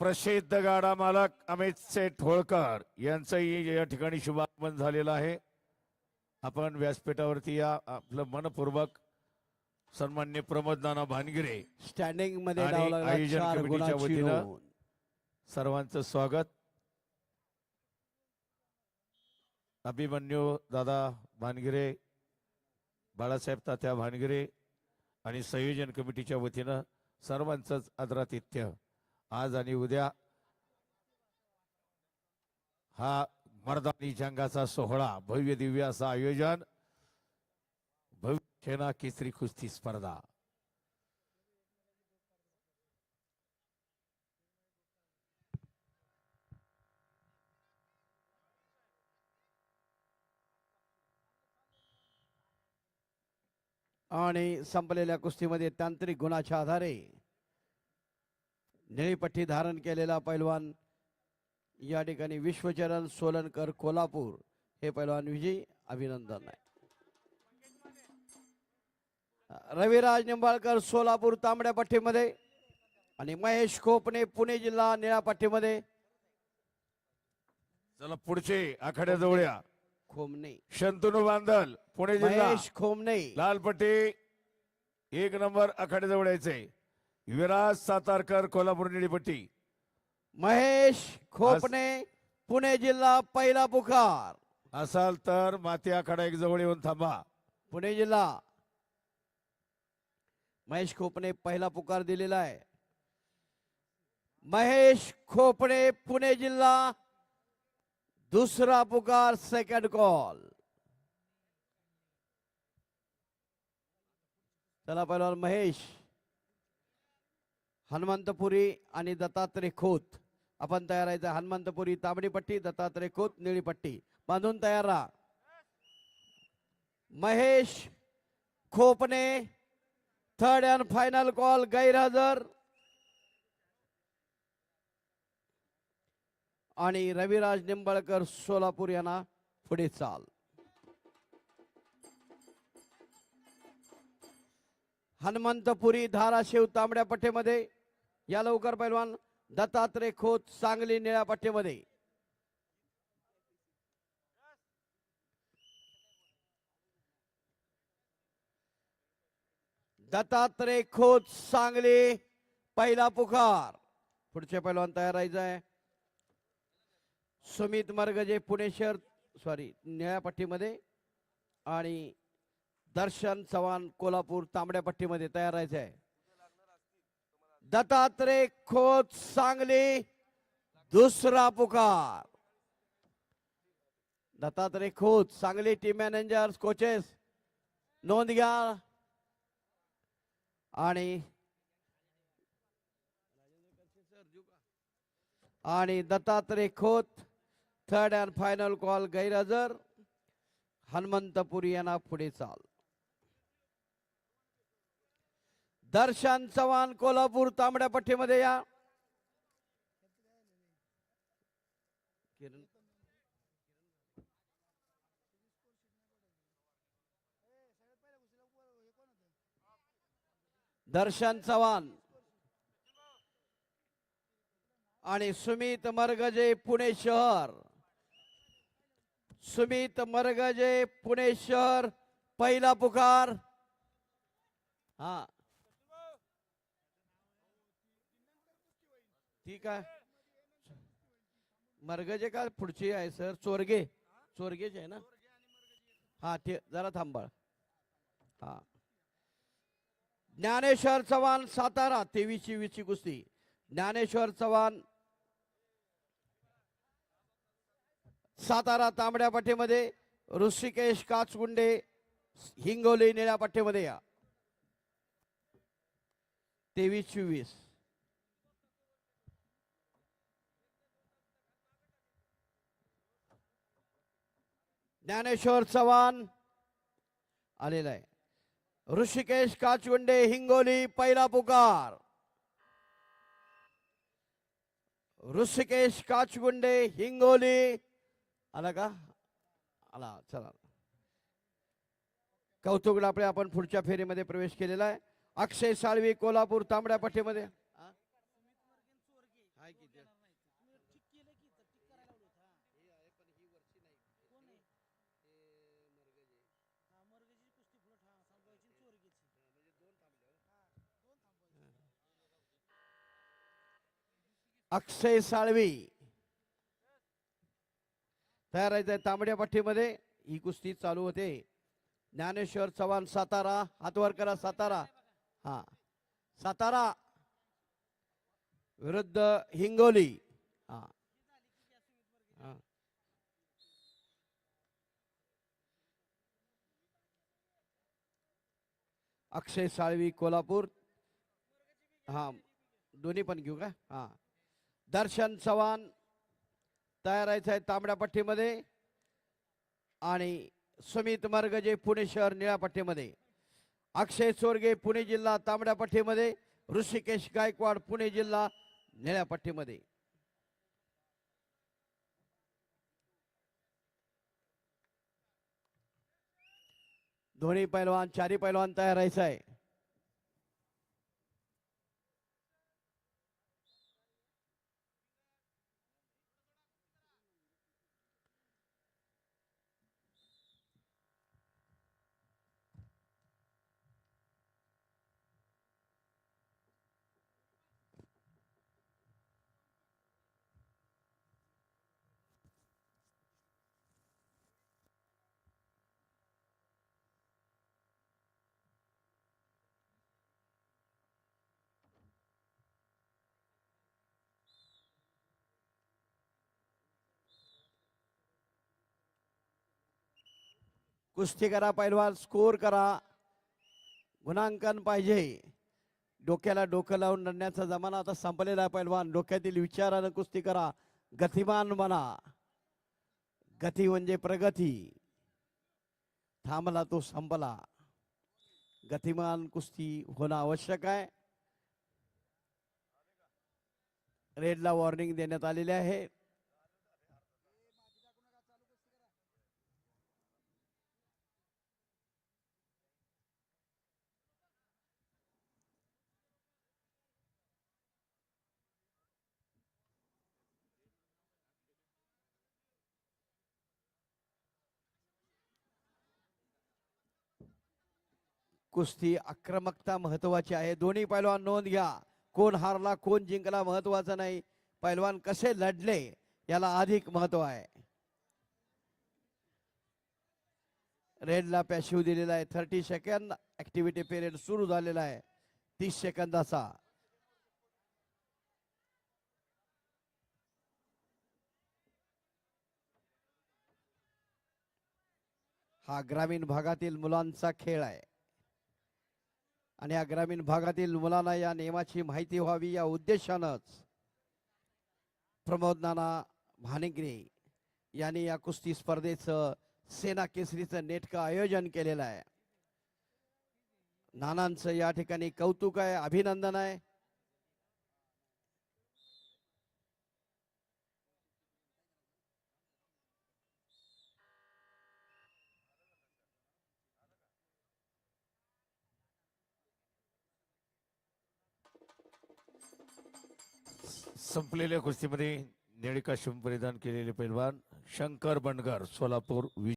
प्रसिद्ध गाडा मालक अमित सेठ होळकर यांचंही या ठिकाणी शुभागमन झालेलं आहे आपण व्यासपीठावरती या आपलं मनपूर्वक सन्मान्य प्रमोद नाना भानगिरे स्टँडिंगमध्ये आणि आयोजन कमिटीच्या वतीनं. सर्वांचं स्वागत अभिमन्यू दादा भानगिरे बाळासाहेब तात्या भानगिरे आणि संयोजन कमिटीच्या वतीनं सर्वांचंच आदरातिथ्य आज आणि उद्या हा मर्दानी जंगाचा सोहळा भव्य दिव्य असं आयोजन भव्य सेना केसरी कुस्ती स्पर्धा. आणि संपलेल्या कुस्तीमध्ये तांत्रिक गुणाच्या आधारे निळीपट्टी धारण केलेला पैलवान या ठिकाणी विश्वचरण सोलनकर कोल्हापूर हे पैलवान विजयी अभिनंदन आहे. रविराज निंबाळकर सोलापूर तांबड्या पट्टीमध्ये आणि महेश खोपणे पुणे जिल्हा निळ्या पट्टीमध्ये. चला पुढचे आखाड्याजवळ या. खोमणे शंतनू बांदल पुणे जिल्हा. महेश खोमणे लाल पट्टी एक नंबर आखाड्याजवळ यायचंय. विराज सातारकर कोल्हापूर निळीपट्टी महेश खोपणे पुणे जिल्हा पहिला पुकार. असाल तर माती आखाडा एक जवळ येऊन थांबा. पुणे जिल्हा. महेश खोपणे पहिला पुकार दिलेला आहे. महेश खोपणे पुणे जिल्हा. दुसरा पुकार सेकंड कॉल चला पहिलवान महेश. हनुमंतपुरी आणि दत्तात्रय खोत. आपण तयार आहे हनुमंतपुरी तांबडी पट्टी दत्तात्रय खोत निळी पट्टी बांधून तयार राहा. Mahesh Khopane third and final call गैरहजर. आणि रविराज निंबाळकर सोलापूर यांना पुढे चाल. हनुमंतपुरी धाराशिव तांबड्या पट्टेमध्ये. या लवकर पैलवान दत्तात्रय खोत सांगली निळ्या पट्टीमध्ये. दत्तात्रय खोत सांगली पहिला पुकार. पुढचे पैलवान तयार राहायचं आहे. सुमित मर्गजे पुणे शहर सॉरी निळ्या पट्टीमध्ये आणि दर्शन चव्हाण कोल्हापूर तांबड्या पट्टीमध्ये तयार राहायचं आहे. दत्तात्रय खोत सांगली दुसरा पुकार. Dattatray Khot Sangli team managers coaches नोंद घ्या. आणि आणि Dattatray Khot third and final call गैरहजर. हनुमंतपुरी यांना पुढे चाल. दर्शन चव्हाण कोल्हापूर तांबड्या पट्टीमध्ये या. दर्शन चव्हाण. आणि सुमित मरगजे पुणे शहर. सुमित मरगजे पुणे शहर पहिला पुकार. हा. ठीक आहे. मर्गजे का पुढची आहे सर? चोरगे. चोरगेच आहे ना? हा ते जरा थांबा हा. ज्ञानेश्वर चव्हाण सातारा तेवीसशे वीस ची कुस्ती. ज्ञानेश्वर चव्हाण सातारा तांबड्या पट्टीमध्ये ऋषिकेश काचगुंडे हिंगोली निळ्या पट्टीमध्ये या. तेवीस चोवीस ज्ञानेश्वर चव्हाण आलेला आहे. ऋषिकेश काचगुंडे हिंगोली पहिला पुकार. ऋषिकेश काचगुंडे हिंगोली. आला का? आला चला. कौतुक आपले आपण पुढच्या फेरीमध्ये प्रवेश केलेला आहे. अक्षय साळवी कोल्हापूर तांबड्या पट्टीमध्ये हा? हाय की ते. तुम्ही ठीक केलं की तर ठीक करायला लावलं होतं हा. हे आहे पण ही वरची नाही कोण आहे हे मरगजे हा मर्गजीची कुस्ती पुढे ठा थांबवायची आणि चोरगीची म्हणजे दोन थांबले हो. हा दोन थांबवायची अक्षय साळवी. तयार आहे तांबड्या पट्टीमध्ये ही कुस्ती चालू होते. ज्ञानेश्वर चव्हाण सातारा. हातवर करा सातारा. हा. सातारा. विरुद्ध हिंगोली. हा. हा. अक्षय साळवी कोल्हापूर. हा. दोन्ही पण घेऊ का? हा. दर्शन चव्हाण तयार आहे तांबड्या पट्टीमध्ये आणि सुमित मर्गजे पुणे शहर निळ्या पट्टीमध्ये अक्षय चोरगे पुणे जिल्हा तांबड्या पट्टीमध्ये ऋषिकेश गायकवाड पुणे जिल्हा निळ्या पट्टीमध्ये दोन्ही पैलवान चारी पैलवान तयार राहायचं आहे कुस्ती करा पैलवान स्कोर करा. गुणांकन पाहिजे. डोक्याला डोकं लावून लढण्याचा जमाना आता संपलेला आहे पैलवान. डोक्यातील विचारानं कुस्ती करा. गतिमान बना. गती म्हणजे प्रगती. थांबला तो संपला. गतिमान कुस्ती होणं आवश्यक आहे. रेडला वॉर्निंग देण्यात आलेली आहे. कुस्ती आक्रमकता महत्वाची आहे. दोन्ही पैलवान नोंद घ्या. कोण हारला कोण जिंकला महत्वाचं नाही. पैलवान कसे लढले याला अधिक महत्त्व आहे. रेडला पॅशिव दिलेला आहे. थर्टी सेकंद ऍक्टिव्हिटी पिरियड सुरू झालेला आहे. तीस सेकंदाचा. हा ग्रामीण भागातील मुलांचा खेळ आहे. आणि या ग्रामीण भागातील मुलांना या नियमाची माहिती व्हावी या उद्देशानंच प्रमोद नाना भानिग्रे यांनी या कुस्ती स्पर्धेचं सेना केसरीचं नेटकं आयोजन केलेलं आहे. नानांचं या ठिकाणी कौतुक आहे अभिनंदन आहे. संपलेल्या कुस्तीमध्ये निळी काश्यम परिधान केलेले पैलवान शंकर बंडगर सोलापूर